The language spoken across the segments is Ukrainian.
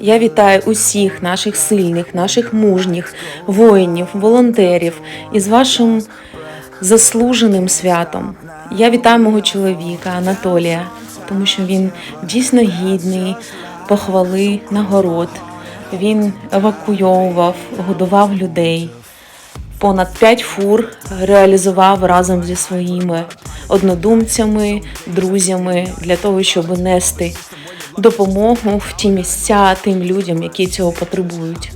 Я вітаю усіх наших сильних, наших мужніх воїнів, волонтерів із вашим заслуженим святом. Я вітаю мого чоловіка Анатолія, тому що він дійсно гідний похвали нагород. Він евакуйовував, годував людей. Понад п'ять фур реалізував разом зі своїми однодумцями, друзями для того, щоб нести допомогу в ті місця тим людям, які цього потребують.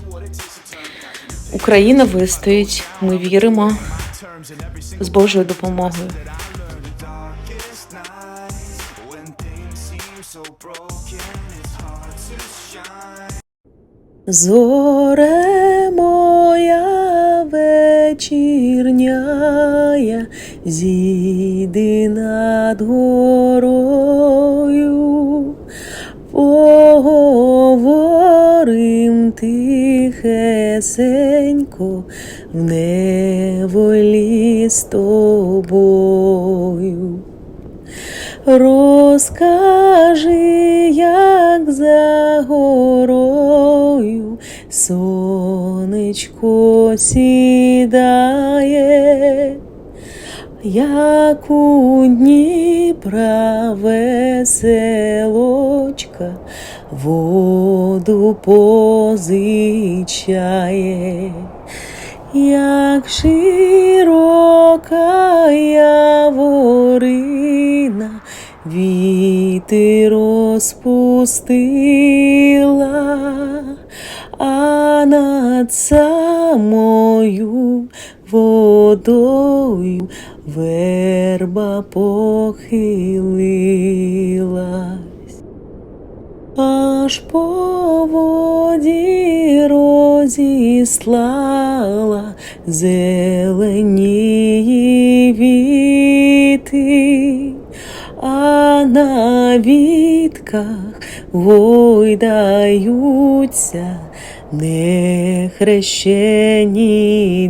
Україна вистоїть, ми віримо з Божою допомогою. Зоре моя вечірняя, зійди над горою, поговорим тихесенько в неволі з тобою. Розкажи, як за горою сонечко сідає, як у Дніпра веселочка воду позичає. Як широка яворина, віти розпустила, а над самою водою верба похилилась. Аж по воді розіслала зелені віти, а на вітках гойдаються нехрещені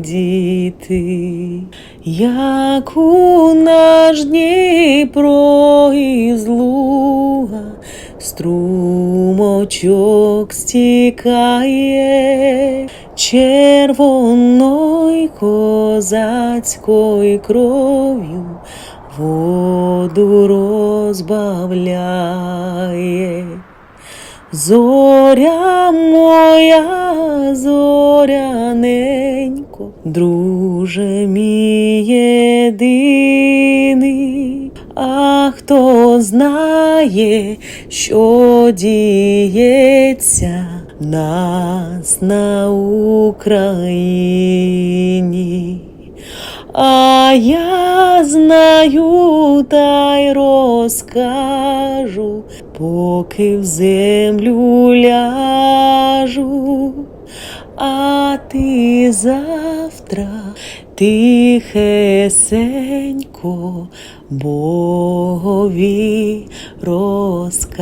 діти, як у наш Дніпро із луга струмочок стікає червоною козацькою кров'ю воду розбавляє. Зоря моя, зоряненько, друже мій єдиний, а хто знає, що діється нас на Україні. А я знаю та й розкажу, поки в землю ляжу, а ти завтра тихесенько Богові розкажеш.